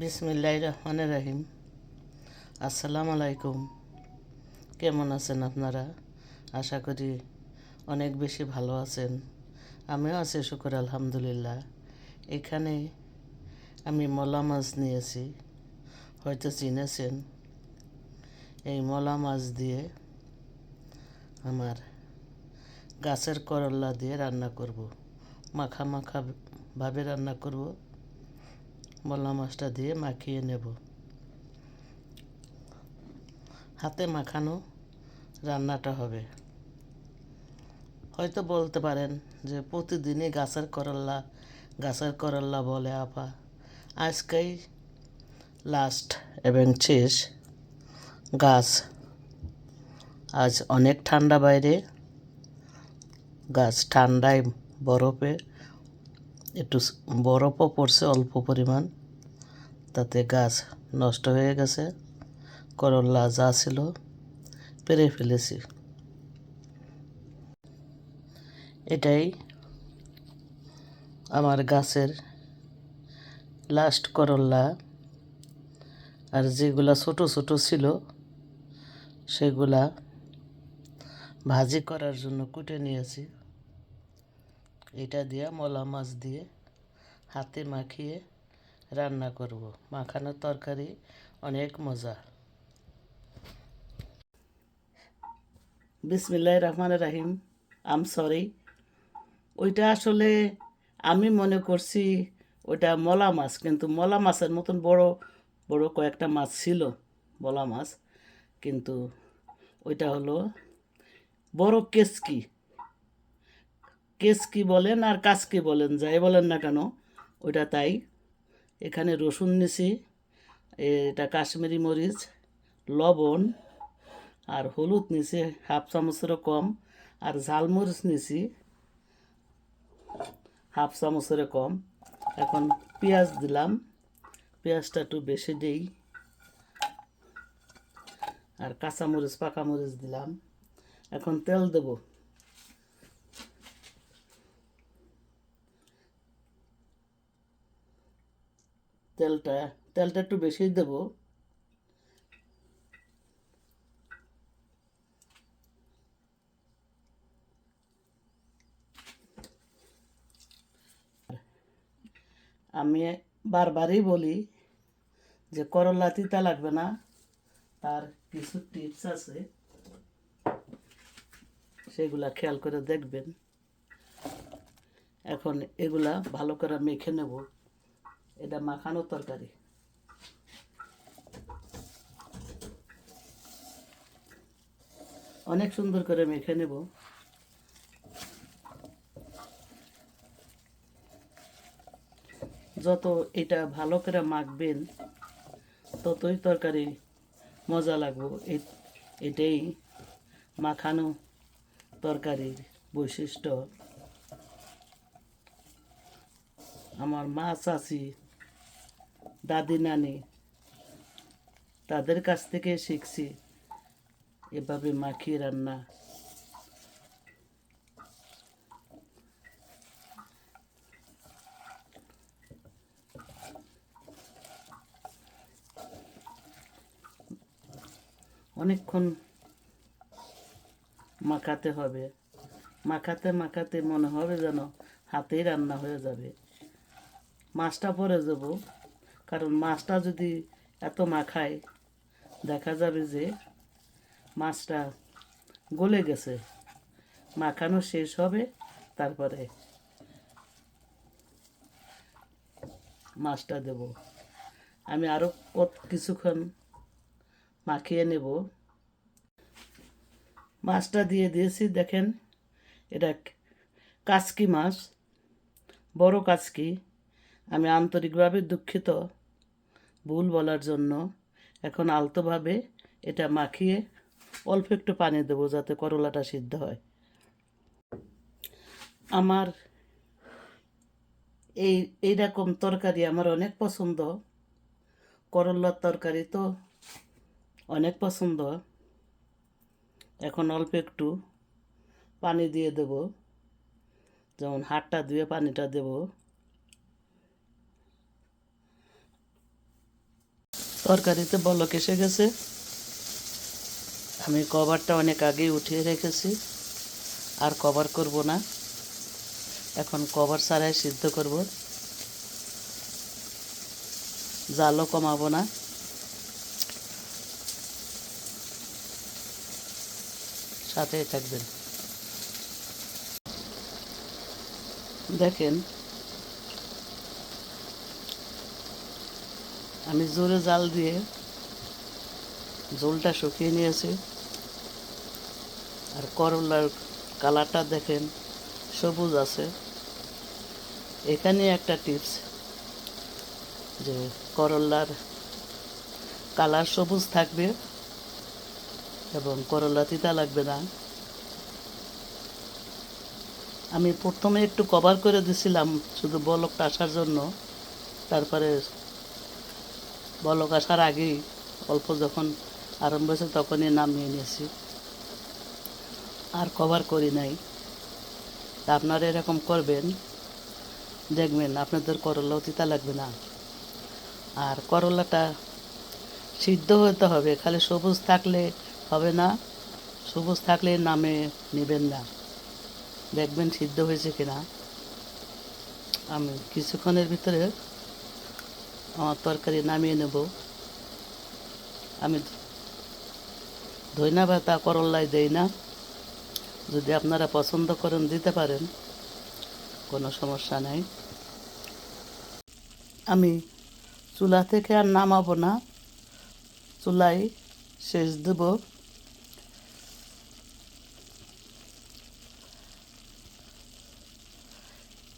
বিসমিল্লাহ রহমান রাহিম আসসালামু আলাইকুম কেমন আছেন আপনারা? আশা করি অনেক বেশি ভালো আছেন। আমিও আছি, শুকুর, আলহামদুলিল্লাহ। এখানে আমি মলা মাছ নিয়েছি। হয়তো চিনেছেন। এই মলা মাছ দিয়ে আমার গাছের করল্লা দিয়ে রান্না করব। মাখা মাখা ভাবে রান্না করব। মলা মাছটা দিয়ে মাখিয়ে নেব। হাতে মাখানো রান্নাটা হবে। হয়তো বলতে পারেন যে প্রতিদিনই গাছের করল্লা গাছের করল্লা বলে, আপা, আজকেই লাস্ট এবং শেষ গাছ। আজ অনেক ঠান্ডা বাইরে। গাছ ঠান্ডায় বরফে, একটু বরফও পড়ছে অল্প পরিমাণ। তাতে গাছ নষ্ট হয়ে গেছে করল্লা যা ছিল পেরে ফেলেছি। এটাই আমার গাছের লাস্ট করল্লা আর যেগুলা ছোট ছোট ছিল, সেগুলা ভাজি করার জন্য কুটে নিয়েছি। এটা দিয়ে মলা মাছ দিয়ে হাতে মাখিয়ে রান্না করব। মাখানোর তরকারি অনেক মজা। বিসমিল্লাহ রহমান রাহিম। আম সরি ওইটা আসলে আমি মনে করছি ওইটা মলা মাছ, কিন্তু মলা মাছের মতন বড় বড় কয়েকটা মাছ ছিল মলা মাছ, কিন্তু ওইটা হলো বড় কেসকি। কেসকি বলেন আর কাসকি বলেন, যাই বলেন না কেন, ওইটা তাই। এখানে রসুন নিছি, এটা কাশ্মীরি মরিচ, লবণ, আর হলুদ নিছি, হাফ চামচেরও কম, আর ঝালমরিচ নিছি, হাফ চামচেরও কম। এখন পেঁয়াজ দিলাম, পেঁয়াজটা একটু বেশি দেই, আর কাঁচামরিচ পাকামরিচ দিলাম। এখন তেল দেবো। তেলটা তেলটা একটু বেশি দেবো। আমি বারবারই বলি যে করলা তিতা লাগবে না, তার কিছু টিপস আছে, সেগুলা খেয়াল করে দেখবেন। এখন এগুলা ভালো করে মেখে নেব। এটা মাখানো তরকারি। অনেক সুন্দর করে মেখে নেব। যত এটা ভালো করে মাখবেন, ততই তরকারি মজা লাগবো। এটাই মাখানো তরকারির বৈশিষ্ট্য। আমার মা চাচি দাদি নানি, তাদের কাছ থেকে শিখছি এভাবে মাখিয়ে রান্না। অনেকক্ষণ মাখাতে হবে। মাখাতে মাখাতে মনে হবে যেন হাতেই রান্না হয়ে যাবে। মাছটা পরে যাব কারণ মাছটা যদি এত মাখায়, দেখা যাবে যে মাছটা গলে গেছে। মাখানো শেষ হবে, তারপরে মাছটা দেব। আমি আরও কত কিছুক্ষণ মাখিয়ে নেব। মাছটা দিয়ে দিয়েছি, দেখেন, এটা কাচকি মাছ, বড় কাচকি। আমি আন্তরিকভাবে দুঃখিত। ভুল বলার জন্য এখন আলতোভাবে এটা মাখিয়ে অল্প একটু পানি দেবো যাতে করলাটা সিদ্ধ হয়। আমার এই এইরকম তরকারি আমার অনেক পছন্দ। করলার তরকারি তো অনেক পছন্দ। এখন অল্প একটু পানি দিয়ে দেব। যেমন হাতটা ধুয়ে পানিটা দেব। তরকারিতে বলক এসে গেছে। আমি কভারটা অনেক আগেই উঠিয়ে রেখেছি। আর কভার করব না। এখন কভার ছাড়াই সিদ্ধ করব। জালও কমাবো না। সাথেই থাকবেন। দেখেন আমি জোরে জাল দিয়ে ঝোলটা শুকিয়ে নিয়েছি। আর করলার কালারটা দেখেন, সবুজ আছে। এখানে একটা টিপস, যে করলার কালার সবুজ থাকবে এবং করলা তিতা লাগবে না। আমি প্রথমে একটু কভার করে দিছিলাম শুধু বলকটা আসার জন্য, তারপরে বলক আসার আগেই অল্প যখন আরম্ভ হয়েছে তখনই নামিয়ে নিয়েছি। আর কভার করি নাই। তা আপনারা এরকম করবেন, দেখবেন আপনাদের করলাও তিতা লাগবে না। আর করলাটা সিদ্ধ হতে হবে, খালি সবুজ থাকলে হবে না, সবুজ থাকলে নামে নেবেন না। দেখবেন সিদ্ধ হয়েছে কিনা। আমি কিছুক্ষণের ভিতরে আমার তরকারি নামিয়ে নেব। আমি ধইনা ভাতা করল্লায় দেই না। যদি আপনারা পছন্দ করেন, দিতে পারেন। কোনো সমস্যা নাই। আমি চুলা থেকে আর নামাবো না। চুলায় শেষ দেব।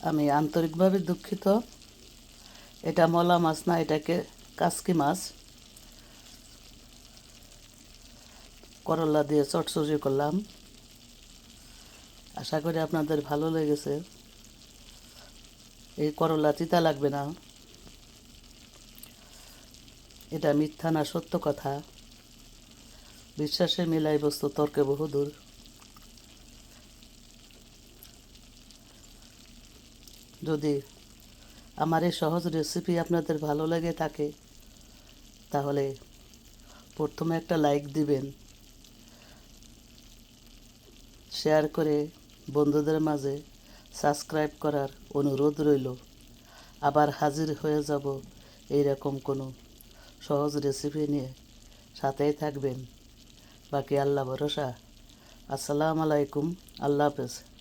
আমি আন্তরিকভাবে দুঃখিত। এটা মলা মাছ না এটাকে কাসকি মাছ করলা দিয়ে চটচড়ি করলাম আশা করি আপনাদের ভালো লেগেছে এই করলা চিতা লাগবে না এটা মিথ্যা না সত্য কথা বিশ্বাসে মিলাই বস্তু তর্কে বহুদূর যদি আমার এই সহজ রেসিপি আপনাদের ভালো লাগে থাকে তাহলে প্রথমে একটা লাইক দিবেন। শেয়ার করে বন্ধুদের মাঝে সাবস্ক্রাইব করার অনুরোধ রইল। আবার হাজির হয়ে যাব এইরকম কোনো সহজ রেসিপি নিয়ে। সাথেই থাকবেন। বাকি আল্লাহ ভরসা। আসসালামু আলাইকুম। আল্লাহ হাফেজ।